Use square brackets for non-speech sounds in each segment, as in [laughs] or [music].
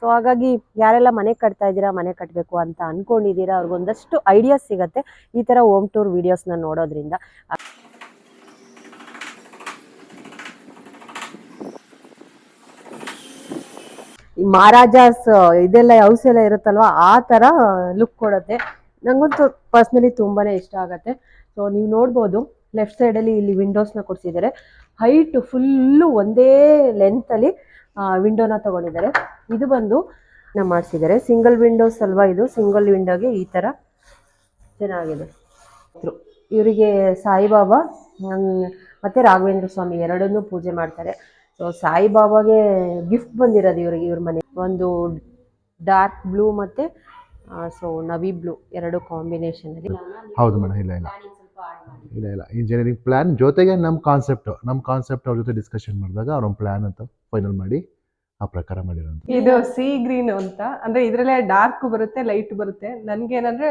So ಹಾಗಾಗಿ ಯಾರೆಲ್ಲ ಮನೆ ಕಟ್ತಾ ಇದ್ದೀರಾ, ಮನೆ ಕಟ್ಟಬೇಕು ಅಂತ ಅನ್ಕೊಂಡಿದ್ದೀರಾ, ಅವ್ರಿಗೊಂದಷ್ಟು ಐಡಿಯಾಸ್ ಸಿಗುತ್ತೆ ಈ ಥರ ಹೋಮ್ ಟೂರ್ ವೀಡಿಯೋಸ್ನ ನೋಡೋದ್ರಿಂದ. ಮಹಾರಾಜಾಸ್ ಇದೆಲ್ಲ ಹೌಸ್ ಎಲ್ಲ ಇರುತ್ತಲ್ವಾ, ಆ ಥರ ಲುಕ್ ಕೊಡುತ್ತೆ. ನಂಗಂತೂ ಪರ್ಸ್ನಲಿ ತುಂಬಾನೇ ಇಷ್ಟ ಆಗುತ್ತೆ. ಸೊ ನೀವು ನೋಡ್ಬೋದು ಲೆಫ್ಟ್ ಸೈಡಲ್ಲಿ ಇಲ್ಲಿ ವಿಂಡೋಸ್ನ ಕೊಡ್ಸಿದ್ದಾರೆ. ಹೈಟ್ ಫುಲ್ಲು ಒಂದೇ ಲೆಂತಲ್ಲಿ ವಿಂಡೋನ ತಗೊಂಡಿದ್ದಾರೆ. ಇದು ಬಂದು ಮಾಡಿಸಿದ್ದಾರೆ. ಸಿಂಗಲ್ ವಿಂಡೋಸ್ ಅಲ್ವಾ ಇದು? ಸಿಂಗಲ್ ವಿಂಡೋಗೆ ಈ ಥರ ಚೆನ್ನಾಗಿದೆ. ಇವರಿಗೆ ಸಾಯಿಬಾಬಾ ಮತ್ತು ರಾಘವೇಂದ್ರ ಸ್ವಾಮಿ ಎರಡನ್ನೂ ಪೂಜೆ ಮಾಡ್ತಾರೆ. ಸೊ ಸಾಯಿಬಾಬಾಗೆ ಗಿಫ್ಟ್ ಬಂದಿರೋದು ಇವರಿಗೆ, ಇವ್ರ ಮನೆ. ಒಂದು ಡಾರ್ಕ್ ಬ್ಲೂ ಮತ್ತೆ ಸೊ ನವಿ ಬ್ಲೂ ಎರಡು ಕಾಂಬಿನೇಷನ್ ಅಲ್ಲಿ. ಹೌದು ಮೇಡಮ್ ಇಲ್ಲ ಇಲ್ಲ. ಇಲ್ಲ ಇಲ್ಲ. ಇಂಜಿನಿಯರಿಂಗ್ ಪ್ಲಾನ್ ಜೊತೆಗೆ ನಮ್ಮ ಕಾನ್ಸೆಪ್ಟ್ ನಮ್ಮ ಕಾನ್ಸೆಪ್ಟ್ ಅವ್ರ ಜೊತೆ ಡಿಸ್ಕಷನ್ ಮಾಡಿದಾಗ ಅವ್ರ ಪ್ಲಾನ್ ಅಂತ ಫೈನಲ್ ಮಾಡಿ ಆ ಪ್ರಕಾರ ಮಾಡಿರೋದು. ಇದು ಸಿ ಗ್ರೀನ್ ಅಂತ. ಅಂದ್ರೆ ಇದ್ರಲ್ಲೇ ಡಾರ್ಕ್ ಬರುತ್ತೆ ಲೈಟ್ ಬರುತ್ತೆ. ನನ್ಗೆ ಏನಂದ್ರೆ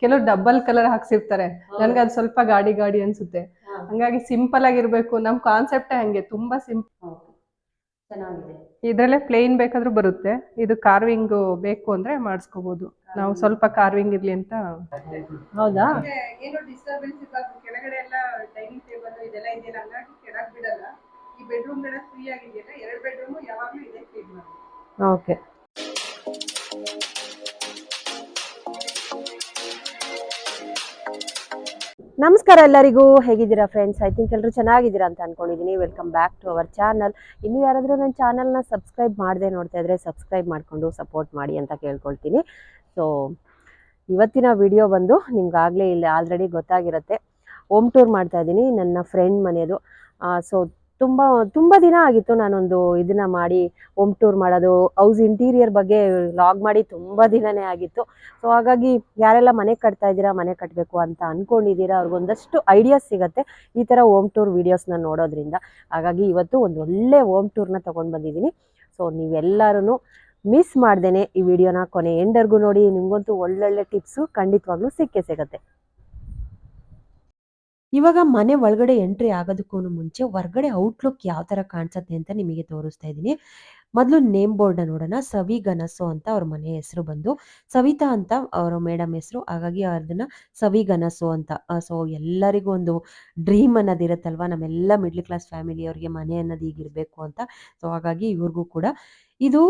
ಕೆಲವು ಡಬಲ್ ಕಲರ್ ಹಾಕ್ಸಿರ್ತಾರೆ. ನನ್ಗೆ ಅದು ಸ್ವಲ್ಪ ಗಾಡಿ ಗಾಡಿ ಅನ್ಸುತ್ತೆ. ಹಂಗಾಗಿ ಸಿಂಪಲ್ ಆಗಿರ್ಬೇಕು. ನಮ್ ಕಾನ್ಸೆಪ್ಟ್ ಹಂಗೆ. ತುಂಬಾ ಸಿಂಪಲ್ ಚೆನ್ನಾಗಿದೆ. ಇದ್ರಲ್ಲೇ ಪ್ಲೇನ್ ಬೇಕಾದ್ರೂ ಬರುತ್ತೆ. ಇದು ಕಾರ್ವಿಂಗ್ ಬೇಕು ಅಂದ್ರೆ ಮಾಡಿಸ್ಕೋಬಹುದು ನಾವು ಸ್ವಲ್ಪ ಕಾರ್ವಿಂಗ್ ಇರ್ಲಿ ಅಂತ. ಹೌದಾ? ಏನೋ ಡಿಸ್ಟರ್ಬೆನ್ಸ್ ಇರಬಾರ್ದು ಕೆಳಗಡೆ ಎಲ್ಲ ಡೈನಿಂಗ್ ಟೇಬಲ್ ಇದೆಲ್ಲ ಇದೆಯಲ್ಲ ಹಂಗಾಗಿ ಕೆಳಗೆ ಬಿಡಲ್ಲ. ಈ ಬೆಡ್ರೂಮ್ಗಳ ಫ್ರೀ ಆಗಿದೆಯಲ್ಲ ಎರಡು ಬೆಡ್ರೂಮ್ ಯಾವಾಗ್ಲೂ ಇದೆ ಕ್ಲೀನ್ ಮಾಡಿ. ಓಕೆ ನಮಸ್ಕಾರ ಎಲ್ಲರಿಗೂ. ಹೇಗಿದ್ದೀರಾ ಫ್ರೆಂಡ್ಸ್ ಐ ಥಿಂಕ್ ಎಲ್ಲರೂ ಚೆನ್ನಾಗಿದ್ದೀರಾ ಅಂತ ಅನ್ಕೊಂಡಿದ್ದೀನಿ welcome back to our channel ಇನ್ನು ಯಾರಾದರೂ ನನ್ನ ಚಾನಲ್ನ ಸಬ್ಸ್ಕ್ರೈಬ್ ಮಾಡದೆ ನೋಡ್ತಾ ಇದ್ರೆ ಸಬ್ಸ್ಕ್ರೈಬ್ ಮಾಡಿಕೊಂಡು ಸಪೋರ್ಟ್ ಮಾಡಿ ಅಂತ ಕೇಳ್ಕೊಳ್ತೀನಿ. ಸೊ ಇವತ್ತಿನ ವಿಡಿಯೋ ಬಂದು ನಿಮ್ಗಾಗಲೇ ಇಲ್ಲಿ ಆಲ್ರೆಡಿ ಗೊತ್ತಾಗಿರುತ್ತೆ. ಹೋಮ್ ಟೂರ್ ಮಾಡ್ತಾ ಇದ್ದೀನಿ. ನನ್ನ ಫ್ರೆಂಡ್ ಮನೆಯದು. ಸೊ ತುಂಬ ತುಂಬ ದಿನ ಆಗಿತ್ತು ನಾನೊಂದು ಇದನ್ನ ಮಾಡಿ ಹೋಮ್ ಟೂರ್ ಮಾಡೋದು ಹೌಸ್ ಇಂಟೀರಿಯರ್ ಬಗ್ಗೆ ಲಾಗ್ ಮಾಡಿ ತುಂಬ ದಿನನೇ ಆಗಿತ್ತು. ಸೊ ಹಾಗಾಗಿ ಯಾರೆಲ್ಲ ಮನೆ ಕಟ್ತಾ ಇದ್ದೀರಾ, ಮನೆ ಕಟ್ಟಬೇಕು ಅಂತ ಅನ್ಕೊಂಡಿದ್ದೀರಾ, ಅವ್ರಿಗೊಂದಷ್ಟು ಐಡಿಯಾಸ್ ಸಿಗುತ್ತೆ ಈ ಥರ ಹೋಮ್ ಟೂರ್ ವೀಡಿಯೋಸ್ನ ನೋಡೋದ್ರಿಂದ. ಹಾಗಾಗಿ ಇವತ್ತು ಒಂದು ಒಳ್ಳೆ ಹೋಮ್ ಟೂರ್ನ ತೊಗೊಂಡು ಬಂದಿದ್ದೀನಿ. ಸೊ ನೀವೆಲ್ಲರೂ ಮಿಸ್ ಮಾಡ್ದೇನೆ ಈ ವಿಡಿಯೋನ ಕೊನೆ ಎಂಡರ್ಗೂ ನೋಡಿ, ನಿಮಗಂತೂ ಒಳ್ಳೊಳ್ಳೆ ಟಿಪ್ಸು ಖಂಡಿತವಾಗ್ಲೂ ಸಿಕ್ಕೇ ಸಿಗತ್ತೆ. ಇವಾಗ ಮನೆ ಒಳಗಡೆ ಎಂಟ್ರಿ ಆಗೋದಕ್ಕೂ ಮುಂಚೆ ಹೊರಗಡೆ ಔಟ್ಲುಕ್ ಯಾವ ಥರ ಕಾಣಿಸುತ್ತೆ ಅಂತ ನಿಮಗೆ ತೋರಿಸ್ತಾ ಇದ್ದೀನಿ. ಮೊದಲು ನೇಮ್ ಬೋರ್ಡ್ನ ನೋಡೋಣ. ಸವಿ ಗನಸು ಅಂತ ಅವ್ರ ಮನೆ ಹೆಸರು ಬಂದು, ಸವಿತಾ ಅಂತ ಅವರ ಮೇಡಮ್ ಹೆಸರು. ಹಾಗಾಗಿ ಅವ್ರದನ್ನ ಸವಿ ಗನಸು ಅಂತ. ಸೊ ಎಲ್ಲರಿಗೂ ಒಂದು ಡ್ರೀಮ್ ಅನ್ನೋದಿರುತ್ತಲ್ವ ನಮ್ಮೆಲ್ಲ ಮಿಡ್ಲ್ ಕ್ಲಾಸ್ ಫ್ಯಾಮಿಲಿಯವ್ರಿಗೆ ಮನೆ ಅನ್ನೋದು ಈಗಿರಬೇಕು ಅಂತ. ಸೊ ಹಾಗಾಗಿ ಇವ್ರಿಗೂ ಕೂಡ ಇದು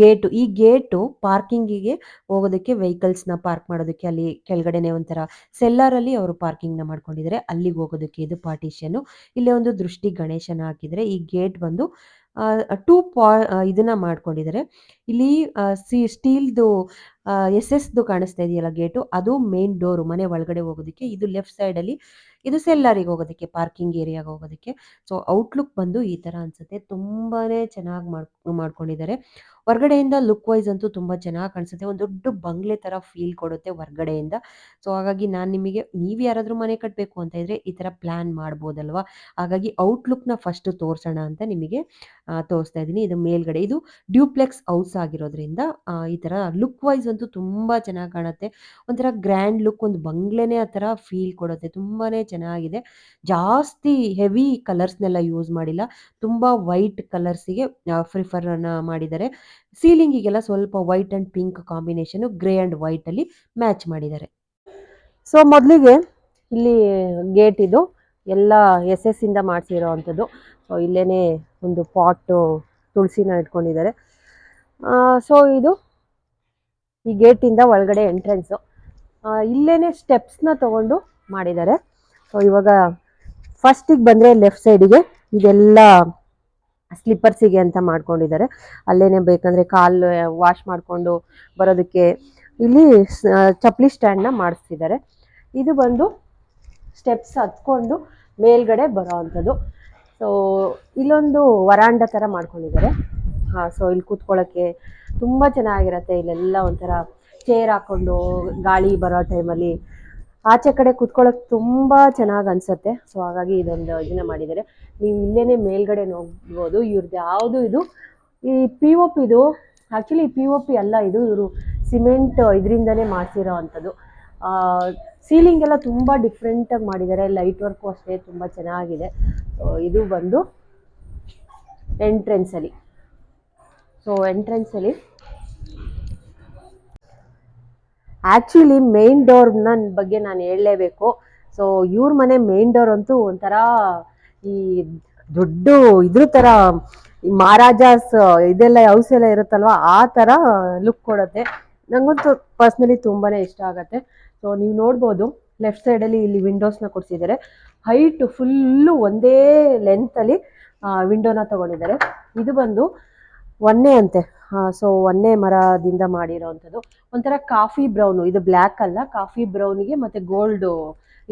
ಗೇಟು. ಈ ಗೇಟು ಪಾರ್ಕಿಂಗಿಗೆ ಹೋಗೋದಕ್ಕೆ ವೆಹಿಕಲ್ಸ್ನ ಪಾರ್ಕ್ ಮಾಡೋದಕ್ಕೆ ಅಲ್ಲಿ ಕೆಳಗಡೆನೆ ಒಂಥರ ಸೆಲ್ಲಾರಲ್ಲಿ ಅವರು ಪಾರ್ಕಿಂಗ್ನ ಮಾಡ್ಕೊಂಡಿದ್ದಾರೆ. ಅಲ್ಲಿಗೆ ಹೋಗೋದಕ್ಕೆ ಇದು ಪಾರ್ಟಿಷನ್ನು. ಇಲ್ಲೇ ಒಂದು ದೃಷ್ಟಿ ಗಣೇಶನ ಹಾಕಿದರೆ ಈ ಗೇಟ್ ಬಂದು ಟೂ ಪಾ ಇದನ್ನ ಮಾಡ್ಕೊಂಡಿದ್ದಾರೆ. ಇಲ್ಲಿ ಸಿ, ಸ್ಟೀಲ್ದು ಎಸ್ ಎಸ್ದು ಕಾಣಿಸ್ತಾ ಇದೆಯಲ್ಲ ಗೇಟು, ಅದು ಮೇನ್ ಡೋರು ಮನೆ ಒಳಗಡೆ ಹೋಗೋದಕ್ಕೆ, ಇದು ಲೆಫ್ಟ್ ಸೈಡಲ್ಲಿ ಇದು ಸೆಲ್ಲಾರಿಗೆ ಹೋಗೋದಕ್ಕೆ ಪಾರ್ಕಿಂಗ್ ಏರಿಯಾಗೆ ಹೋಗೋದಕ್ಕೆ. ಸೊ ಔಟ್ಲುಕ್ ಬಂದು ಈ ಥರ ಅನಿಸುತ್ತೆ. ತುಂಬಾ ಚೆನ್ನಾಗಿ ಮಾಡ್ ಮಾಡ್ಕೊಂಡಿದ್ದಾರೆ. ಹೊರಗಡೆಯಿಂದ ಲುಕ್ ವೈಸ್ ಅಂತೂ ತುಂಬ ಚೆನ್ನಾಗಿ ಕಾಣಿಸುತ್ತೆ. ಒಂದು ದೊಡ್ಡ ಬಂಗ್ಲೆ ತರ ಫೀಲ್ ಕೊಡುತ್ತೆ ಹೊರಗಡೆಯಿಂದ. ಸೊ ಹಾಗಾಗಿ ನಾನು ನಿಮಗೆ ನೀವು ಯಾರಾದರೂ ಮನೆ ಕಟ್ಟಬೇಕು ಅಂತ ಇದ್ರೆ ಈ ತರ ಪ್ಲಾನ್ ಮಾಡ್ಬೋದಲ್ವಾ? ಹಾಗಾಗಿ ಔಟ್ಲುಕ್ನ ಫಸ್ಟ್ ತೋರಿಸೋಣ ಅಂತ ನಿಮಗೆ ತೋರಿಸ್ತಾ ಇದ್ದೀನಿ. ಇದು ಮೇಲ್ಗಡೆ. ಇದು ಡ್ಯೂಪ್ಲೆಕ್ಸ್ ಹೌಸ್ ಆಗಿರೋದ್ರಿಂದ ಈ ತರ ಲುಕ್ ವೈಸ್ ಅಂತೂ ತುಂಬ ಚೆನ್ನಾಗಿ ಕಾಣುತ್ತೆ. ಒಂಥರ ಗ್ರ್ಯಾಂಡ್ ಲುಕ್ ಒಂದು ಬಂಗ್ಲೆನೇ ಆ ತರ ಫೀಲ್ ಕೊಡುತ್ತೆ. ತುಂಬಾನೇ ಚೆನ್ನಾಗಿದೆ. ಜಾಸ್ತಿ ಹೆವಿ ಕಲರ್ಸ್ನೆಲ್ಲ ಯೂಸ್ ಮಾಡಿಲ್ಲ. ತುಂಬ ವೈಟ್ ಕಲರ್ಸಿಗೆ ಪ್ರಿಫರನ್ನು ಮಾಡಿದ್ದಾರೆ. ಸೀಲಿಂಗಿಗೆಲ್ಲ ಸ್ವಲ್ಪ white and pink combination grey and ವೈಟಲ್ಲಿ match ಮಾಡಿದ್ದಾರೆ. ಸೊ ಮೊದಲಿಗೆ ಇಲ್ಲಿ ಗೇಟ್ ಇದು ಎಲ್ಲ ಎಸ್ ಎಸ್ ಇಂದ ಮಾಡಿಸಿರೋ ಅಂಥದ್ದು ಸೊ ಇಲ್ಲೇ ಒಂದು ಪಾಟು ತುಳಸಿನ ಇಟ್ಕೊಂಡಿದ್ದಾರೆ. ಸೊ ಇದು ಈ ಗೇಟಿಂದ ಒಳಗಡೆ ಎಂಟ್ರೆನ್ಸು ಇಲ್ಲೇ ಸ್ಟೆಪ್ಸ್ನ ತಗೊಂಡು ಮಾಡಿದ್ದಾರೆ. ಸೊ ಇವಾಗ ಫಸ್ಟಿಗೆ ಬಂದರೆ ಲೆಫ್ಟ್ ಸೈಡಿಗೆ ಇದೆಲ್ಲ ಸ್ಲಿಪ್ಪರ್ಸಿಗೆ ಅಂತ ಮಾಡ್ಕೊಂಡಿದ್ದಾರೆ. ಅಲ್ಲೇನೆ ಬೇಕಂದರೆ ಕಾಲು ವಾಶ್ ಮಾಡಿಕೊಂಡು ಬರೋದಕ್ಕೆ ಇಲ್ಲಿ ಚಪ್ಪಲಿ ಸ್ಟ್ಯಾಂಡ್ನ ಮಾಡಿಸ್ತಿದ್ದಾರೆ. ಇದು ಬಂದು ಸ್ಟೆಪ್ಸ್ ಹತ್ಕೊಂಡು ಮೇಲ್ಗಡೆ ಬರೋ ಅಂಥದ್ದು. ಸೊ ಇಲ್ಲೊಂದು ವರಾಂಡ ಥರ ಮಾಡ್ಕೊಂಡಿದ್ದಾರೆ. ಹಾಂ ಸೊ ಇಲ್ಲಿ ಕೂತ್ಕೊಳ್ಳೋಕ್ಕೆ ತುಂಬ ಚೆನ್ನಾಗಿರತ್ತೆ. ಇಲ್ಲೆಲ್ಲ ಒಂಥರ ಚೇರ್ ಹಾಕ್ಕೊಂಡು ಗಾಳಿ ಬರೋ ಟೈಮಲ್ಲಿ ಆಚೆ ಕಡೆ ಕೂತ್ಕೊಳ್ಳೋಕೆ ತುಂಬ ಚೆನ್ನಾಗಿ ಅನಿಸುತ್ತೆ. ಸೊ ಹಾಗಾಗಿ ಇದೊಂದು ಇದನ್ನ ಮಾಡಿದ್ದಾರೆ. ನೀವು ಇಲ್ಲೇ ಮೇಲ್ಗಡೆ ನೋಡ್ಬೋದು. ಇವ್ರದ್ದು ಯಾವುದು ಇದು? ಈ ಪಿ ಒ ಪಿದು ಆ್ಯಕ್ಚುಲಿ ಪಿ ಒ ಪಿ ಅಲ್ಲ ಇದು. ಇವರು ಸಿಮೆಂಟ್ ಇದರಿಂದನೇ ಮಾಡಿಸಿರೋ ಅಂಥದ್ದು. ಸೀಲಿಂಗ್ ಎಲ್ಲ ತುಂಬ ಡಿಫ್ರೆಂಟಾಗಿ ಮಾಡಿದ್ದಾರೆ. ಲೈಟ್ ವರ್ಕು ಅಷ್ಟೇ ತುಂಬ ಚೆನ್ನಾಗಿದೆ. ಇದು ಬಂದು ಎಂಟ್ರೆನ್ಸಲ್ಲಿ ಸೊ ಎಂಟ್ರೆನ್ಸಲ್ಲಿ ಆ್ಯಕ್ಚುಲಿ ಮೇನ್ ಡೋರ್ನ ಬಗ್ಗೆ ನಾನು ಹೇಳಲೇಬೇಕು. ಸೊ ಇವ್ರ ಮನೆ ಮೇನ್ ಡೋರ್ ಅಂತೂ ಒಂಥರ ಈ ದೊಡ್ಡ ಇದ್ರ ಥರ ಮಹಾರಾಜಾಸ್, ಇದೆಲ್ಲ ಹೌಸ್ ಎಲ್ಲ ಇರುತ್ತಲ್ವ, ಆ ಥರ ಲುಕ್ ಕೊಡುತ್ತೆ. ನಂಗಂತೂ ಪರ್ಸ್ನಲಿ ತುಂಬಾ ಇಷ್ಟ ಆಗುತ್ತೆ. ಸೊ ನೀವು ನೋಡ್ಬೋದು ಲೆಫ್ಟ್ ಸೈಡಲ್ಲಿ ಇಲ್ಲಿ ವಿಂಡೋಸ್ನ ಕೊಡಿಸಿದ್ದಾರೆ. ಹೈಟ್ ಫುಲ್ಲು ಒಂದೇ ಲೆಂತಲ್ಲಿ ವಿಂಡೋನ ತಗೊಂಡಿದ್ದಾರೆ. ಇದು ಬಂದು ಒನ್ನೆ ಅಂತೆ. ಸೊ ಒನ್ನೆ ಮರದಿಂದ ಮಾಡಿರೋವಂಥದ್ದು ಒಂಥರ ಕಾಫಿ ಬ್ರೌನು ಇದು ಬ್ಲ್ಯಾಕ್ ಅಲ್ಲ ಕಾಫಿ ಬ್ರೌನಿಗೆ ಮತ್ತು ಗೋಲ್ಡು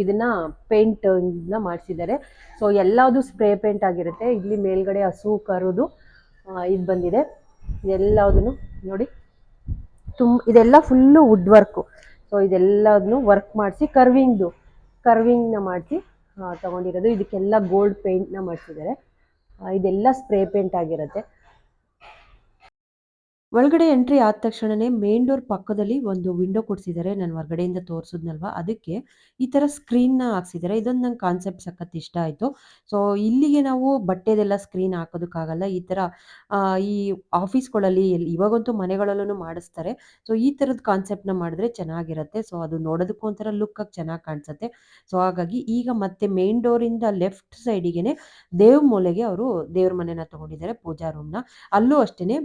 ಇದನ್ನ ಪೇಂಟ್ ಇಂದ ಮಾಡಿಸಿದ್ದಾರೆ. ಸೊ ಎಲ್ಲದು ಸ್ಪ್ರೇ ಪೇಂಟ್ ಆಗಿರುತ್ತೆ. ಇಲ್ಲಿ ಮೇಲ್ಗಡೆ ಹಸು, ಕರುದು ಇದು ಬಂದಿದೆ. ಎಲ್ಲದನ್ನು ನೋಡಿ. ತುಂಬ ಇದೆಲ್ಲ ಫುಲ್ಲು ವುಡ್ ವರ್ಕು ಸೊ ಇದೆಲ್ಲದನ್ನು ವರ್ಕ್ ಮಾಡಿಸಿ ಕರ್ವಿಂಗ್ದು ಕರ್ವಿಂಗ್ನ ಮಾಡಿಸಿ ತಗೊಂಡಿರೋದು. ಇದಕ್ಕೆಲ್ಲ ಗೋಲ್ಡ್ ಪೇಂಟ್ನ ಮಾಡಿಸಿದ್ದಾರೆ. ಇದೆಲ್ಲ ಸ್ಪ್ರೇ ಪೇಂಟ್ ಆಗಿರುತ್ತೆ. ಒಳಗಡೆ ಎಂಟ್ರಿ ಆದ ತಕ್ಷಣನೇ ಮೇನ್ ಡೋರ್ ಪಕ್ಕದಲ್ಲಿ ಒಂದು ವಿಂಡೋ ಕೊಡಿಸಿದ್ದಾರೆ ನಾನು ಹೊರಗಡೆಯಿಂದ ತೋರಿಸಿದ್ನಲ್ವ? ಅದಕ್ಕೆ ಈ ಥರ ಸ್ಕ್ರೀನ್ನ ಹಾಕ್ಸಿದ್ದಾರೆ ಇದೊಂದು ನಂಗೆ ಕಾನ್ಸೆಪ್ಟ್ ಸಖತ್ ಇಷ್ಟ ಆಯಿತು. ಸೊ ಇಲ್ಲಿಗೆ ನಾವು ಬಟ್ಟೆದೆಲ್ಲ ಸ್ಕ್ರೀನ್ ಹಾಕೋದಕ್ಕಾಗಲ್ಲ. ಈ ಥರ ಈ ಆಫೀಸ್ಗಳಲ್ಲಿ ಇವಾಗಂತೂ ಮನೆಗಳಲ್ಲೂ ಮಾಡಿಸ್ತಾರೆ. ಸೊ ಈ ಥರದ ಕಾನ್ಸೆಪ್ಟ್ನ ಮಾಡಿದ್ರೆ ಚೆನ್ನಾಗಿರುತ್ತೆ. ಸೊ ಅದು ನೋಡೋದಕ್ಕೂ ಒಂಥರ ಲುಕ್ಕಾಗಿ ಚೆನ್ನಾಗಿ ಕಾಣಿಸುತ್ತೆ. ಸೊ ಹಾಗಾಗಿ ಈಗ ಮತ್ತೆ ಮೇನ್ ಡೋರಿಂದ ಲೆಫ್ಟ್ ಸೈಡಿಗೆ ದೇವ್ ಮೂಲೆಗೆ ಅವರು ದೇವ್ರ ಮನೆನ ತಗೊಂಡಿದ್ದಾರೆ ಪೂಜಾ ರೂಮ್ನ ಅಲ್ಲೂ ಅಷ್ಟೇ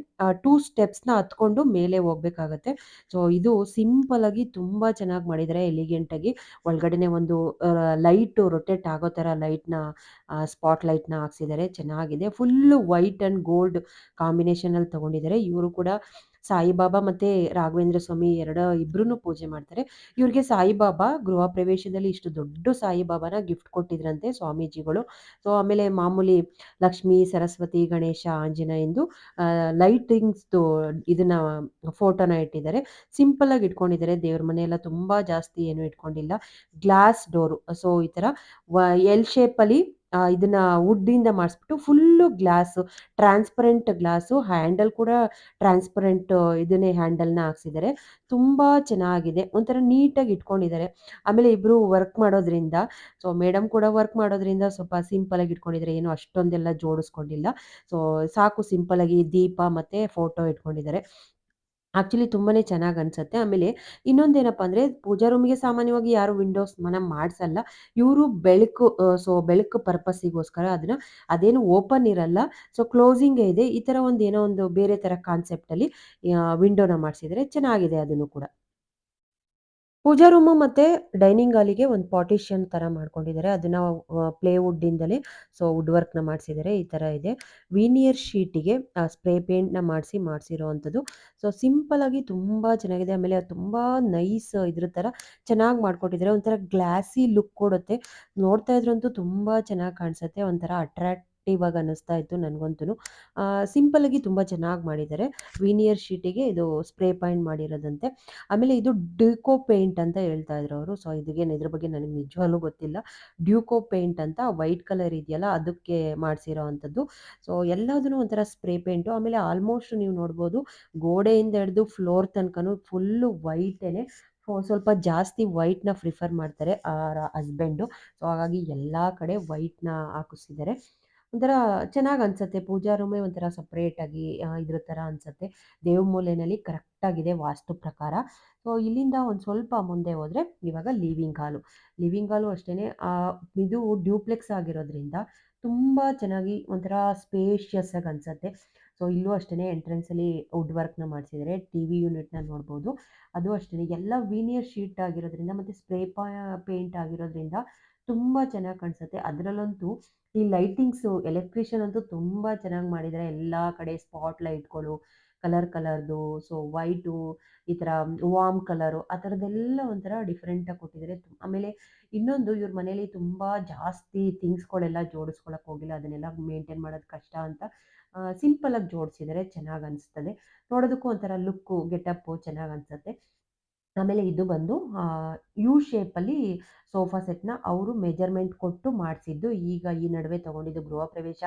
ಟೂ ಸ್ಟೆಪ್ಸ್ನ ಹತ್ಕೊಂಡು ಮೇಲೆ ಹೋಗ್ಬೇಕಾಗತ್ತೆ. ಸೊ ಇದು ಸಿಂಪಲ್ ಆಗಿ ತುಂಬಾ ಚೆನ್ನಾಗಿ ಮಾಡಿದ್ದಾರೆ ಎಲಿಗೆಂಟ್ ಆಗಿ. ಒಳಗಡೆನೆ ಒಂದು ಲೈಟ್ ರೊಟೇಟ್ ಆಗೋ ಥರ ಲೈಟ್ನ ಸ್ಪಾಟ್ ಲೈಟ್ನ ಹಾಕ್ಸಿದ್ದಾರೆ ಚೆನ್ನಾಗಿದೆ. ಫುಲ್ಲು ವೈಟ್ ಆ್ಯಂಡ್ ಗೋಲ್ಡ್ ಕಾಂಬಿನೇಷನಲ್ಲಿ ತಗೊಂಡಿದ್ದಾರೆ ಇವರು ಕೂಡ ಸಾಯಿಬಾಬಾ ಮತ್ತೆ ರಾಘವೇಂದ್ರ ಸ್ವಾಮಿ ಎರಡ ಇಬ್ಬರೂ ಪೂಜೆ ಮಾಡ್ತಾರೆ. ಇವ್ರಿಗೆ ಸಾಯಿಬಾಬಾ ಗೃಹ ಪ್ರವೇಶದಲ್ಲಿ ಇಷ್ಟು ದೊಡ್ಡ ಸಾಯಿಬಾಬಾನ ಗಿಫ್ಟ್ ಕೊಟ್ಟಿದ್ರಂತೆ ಸ್ವಾಮೀಜಿಗಳು. ಸೊ ಆಮೇಲೆ ಮಾಮೂಲಿ ಲಕ್ಷ್ಮಿ, ಸರಸ್ವತಿ, ಗಣೇಶ ಆಂಜನೇಯಂದು ಲೈಟಿಂಗ್ಸ್ದು ಇದನ್ನ ಫೋಟೋನ ಇಟ್ಟಿದ್ದಾರೆ. ಸಿಂಪಲ್ ಆಗಿ ಇಟ್ಕೊಂಡಿದ್ದಾರೆ. ದೇವ್ರ ಮನೆ ಎಲ್ಲ ತುಂಬಾ ಜಾಸ್ತಿ ಏನು ಇಟ್ಕೊಂಡಿಲ್ಲ. ಗ್ಲಾಸ್ ಡೋರು ಸೊ ಈ ತರ ಎಲ್ ಶೇಪಲ್ಲಿ ಇದನ್ನ ವುಡ್ಡಿಂದ ಮಾಡಿಸ್ಬಿಟ್ಟು full glass transparent glass handle ಕೂಡ ಟ್ರಾನ್ಸ್ಪರೆಂಟ್ ಇದನ್ನೇ ಹ್ಯಾಂಡಲ್ನ ಹಾಕ್ಸಿದ್ದಾರೆ. ತುಂಬ ಚೆನ್ನಾಗಿದೆ. ಒಂಥರ ನೀಟಾಗಿ ಇಟ್ಕೊಂಡಿದ್ದಾರೆ. ಆಮೇಲೆ ಇಬ್ಬರು ವರ್ಕ್ ಮಾಡೋದ್ರಿಂದ ಸೊ ಮೇಡಮ್ ಕೂಡ ವರ್ಕ್ ಮಾಡೋದ್ರಿಂದ ಸ್ವಲ್ಪ ಸಿಂಪಲ್ ಆಗಿ ಇಟ್ಕೊಂಡಿದ್ದಾರೆ. ಏನು ಅಷ್ಟೊಂದೆಲ್ಲ ಜೋಡಿಸ್ಕೊಂಡಿಲ್ಲ. ಸೊ ಸಾಕು ಸಿಂಪಲ್ ಆಗಿ ದೀಪ ಮತ್ತು ಫೋಟೋ ಇಟ್ಕೊಂಡಿದ್ದಾರೆ. ಆ್ಯಕ್ಚುಲಿ ತುಂಬಾ ಚೆನ್ನಾಗಿ ಅನಿಸುತ್ತೆ. ಆಮೇಲೆ ಇನ್ನೊಂದೇನಪ್ಪ ಅಂದರೆ ಪೂಜಾ ರೂಮಿಗೆ ಸಾಮಾನ್ಯವಾಗಿ ಯಾರು ವಿಂಡೋಸ್ ಮನ ಮಾಡಿಸಲ್ಲ. ಇವರು ಬೆಳಕು ಸೊ ಬೆಳಕು ಪರ್ಪಸ್ಸಿಗೋಸ್ಕರ ಅದನ್ನು ಅದೇನು ಓಪನ್ ಇರಲ್ಲ. ಸೊ ಕ್ಲೋಸಿಂಗೇ ಇದೆ. ಈ ಥರ ಒಂದು ಏನೋ ಒಂದು ಬೇರೆ ಥರ ಕಾನ್ಸೆಪ್ಟಲ್ಲಿ ವಿಂಡೋನ ಮಾಡಿಸಿದರೆ ಚೆನ್ನಾಗಿದೆ ಅದನ್ನು ಕೂಡ. ಪೂಜಾ ರೂಮ್ ಮತ್ತೆ ಡೈನಿಂಗ್ ಹಾಲಿಗೆ ಒಂದು ಪಾರ್ಟಿಷನ್ ತರ ಮಾಡ್ಕೊಂಡಿದ್ದಾರೆ. ಅದನ್ನ ಅದನ್ನು ಪ್ಲೇವುಡ್ಡಿಂದಲೇ ಸೊ ವುಡ್ನ ಮಾಡಿಸಿದ್ದಾರೆ. ಈ ತರ ಇದೆ. ವೀನಿಯರ್ ಶೀಟಿಗೆ ಸ್ಪ್ರೇ ಪೇಂಟ್ನ ಮಾಡಿಸಿ ಮಾಡಿಸಿರೋ ಅಂಥದ್ದು ಸೊ ಆಗಿ ತುಂಬಾ ಚೆನ್ನಾಗಿದೆ. ಆಮೇಲೆ ತುಂಬಾ ನೈಸ್, ಇದ್ರ ತರ ಚೆನ್ನಾಗಿ ಮಾಡ್ಕೊಟ್ಟಿದ್ದಾರೆ. ಒಂಥರ ಗ್ಲಾಸಿ ಲುಕ್ ಕೊಡುತ್ತೆ. ನೋಡ್ತಾ ಇದ್ರಂತೂ ತುಂಬಾ ಚೆನ್ನಾಗಿ ಕಾಣಿಸುತ್ತೆ. ಒಂಥರ ಅಟ್ರಾಕ್ಟಿವ್ ಆಗಿ ಅನ್ನಿಸ್ತಾ ಇತ್ತು ನನಗಂತೂ ಸಿಂಪಲಾಗಿ ತುಂಬ ಚೆನ್ನಾಗಿ ಮಾಡಿದ್ದಾರೆ. ವೀನಿಯರ್ ಶೀಟಿಗೆ ಇದು ಸ್ಪ್ರೇ ಪಾಯಿಂಟ್ ಮಾಡಿರೋದಂತೆ. ಆಮೇಲೆ ಇದು ಡ್ಯೂಕೋ ಪೇಂಟ್ ಅಂತ ಹೇಳ್ತಾ ಇದ್ರು ಅವರು. ಸೊ ಇದಕ್ಕೇನು ಇದ್ರ ಬಗ್ಗೆ ನನಗೆ ನಿಜವಾಗ್ಲೂ ಗೊತ್ತಿಲ್ಲ. ಡ್ಯೂಕೋ ಪೇಂಟ್ ಅಂತ ವೈಟ್ ಕಲರ್ ಇದೆಯಲ್ಲ, ಅದಕ್ಕೆ ಮಾಡಿಸಿರೋ ಅಂಥದ್ದು. ಸೊ ಎಲ್ಲದೂ ಒಂಥರ ಸ್ಪ್ರೇ ಪೇಂಟು ಆಮೇಲೆ ಆಲ್ಮೋಸ್ಟ್ ನೀವು ನೋಡ್ಬೋದು, ಗೋಡೆಯಿಂದ ಹಿಡಿದು ಫ್ಲೋರ್ ತನಕನೂ ಫುಲ್ಲು ವೈಟೇನೆ. ಸ್ವಲ್ಪ ಜಾಸ್ತಿ ವೈಟ್ನ ಪ್ರಿಫರ್ ಮಾಡ್ತಾರೆ ಹಸ್ಬೆಂಡು. ಸೊ ಹಾಗಾಗಿ ಎಲ್ಲ ಕಡೆ ವೈಟ್ನ ಹಾಕಿಸಿದ್ದಾರೆ ಒಂಥರ ಚೆನ್ನಾಗಿ ಅನ್ಸುತ್ತೆ. ಪೂಜಾ ರೂಮೇ ಒಂಥರ ಸಪ್ರೇಟಾಗಿ ಇದ್ರ ಥರ ಅನ್ಸುತ್ತೆ. ದೇವಮೂಲೆಯಲ್ಲಿ ಕರೆಕ್ಟಾಗಿದೆ ವಾಸ್ತು ಪ್ರಕಾರ. ಸೊ, ಇಲ್ಲಿಂದ ಒಂದು ಸ್ವಲ್ಪ ಮುಂದೆ ಹೋದರೆ ಇವಾಗ ಲಿವಿಂಗ್ ಹಾಲು. ಲಿವಿಂಗ್ ಹಾಲು ಅಷ್ಟೇ ಇದು ಡ್ಯೂಪ್ಲೆಕ್ಸ್ ಆಗಿರೋದ್ರಿಂದ ತುಂಬ ಚೆನ್ನಾಗಿ ಒಂಥರ ಸ್ಪೇಷಿಯಸ್ ಆಗಿ ಅನಿಸುತ್ತೆ. ಸೊ, ಇಲ್ಲೂ ಅಷ್ಟೇ ಎಂಟ್ರೆನ್ಸಲ್ಲಿ ವುಡ್ ವರ್ಕ್ನ ಮಾಡಿಸಿದ್ದಾರೆ ಟಿ ವಿ ಯೂನಿಟ್ನ ನೋಡ್ಬೋದು. ಅದು ಅಷ್ಟೇ ಎಲ್ಲ ವೀನಿಯರ್ ಶೀಟ್ ಆಗಿರೋದ್ರಿಂದ ಮತ್ತು ಸ್ಪ್ರೇ ಪಾ ಪೇಂಟ್ ಆಗಿರೋದ್ರಿಂದ ತುಂಬ ಚೆನ್ನಾಗಿ ಕಾಣಿಸುತ್ತೆ. ಅದರಲ್ಲಂತೂ ಈ ಲೈಟಿಂಗ್ಸು ಎಲೆಕ್ಟ್ರಿಷಿಯನ್ ಅಂತೂ ತುಂಬ ಚೆನ್ನಾಗಿ ಮಾಡಿದ್ದಾರೆ ಎಲ್ಲ ಕಡೆ ಸ್ಪಾಟ್ ಲೈಟ್ಗಳು, ಕಲರ್ ಕಲರ್ದು, ಸೊ ವೈಟು, ಈ ಥರ ವಾಮ್ ಕಲರು, ಆ ಥರದ್ದೆಲ್ಲ ಒಂಥರ ಡಿಫ್ರೆಂಟಾಗಿ ಕೊಟ್ಟಿದ್ದಾರೆ ಆಮೇಲೆ ಇನ್ನೊಂದು ಇವ್ರ ಮನೇಲಿ ತುಂಬ ಜಾಸ್ತಿ ಥಿಂಗ್ಸ್ಗಳೆಲ್ಲ ಜೋಡಿಸ್ಕೊಳಕ್ಕೆ ಹೋಗಿಲ್ಲ. ಅದನ್ನೆಲ್ಲ ಮೇಂಟೈನ್ ಮಾಡೋದು ಕಷ್ಟ ಅಂತ ಸಿಂಪಲಾಗಿ ಜೋಡಿಸಿದರೆ. ಚೆನ್ನಾಗಿ ಅನಿಸ್ತದೆ. ನೋಡೋದಕ್ಕೂ ಒಂಥರ ಲುಕ್ಕು, ಗೆಟಪ್ಪು ಚೆನ್ನಾಗಿ ಅನಿಸುತ್ತೆ. ಆಮೇಲೆ ಇದು ಬಂದು ಯು ಶೇಪಲ್ಲಿ ಸೋಫಾ ಸೆಟ್ನ ಅವರು ಮೆಜರ್ಮೆಂಟ್ ಕೊಟ್ಟು ಮಾಡಿಸಿದ್ದು. ಈಗ ಈ ನಡುವೆ ತೊಗೊಂಡಿದ್ದು ಗೃಹ ಪ್ರವೇಶ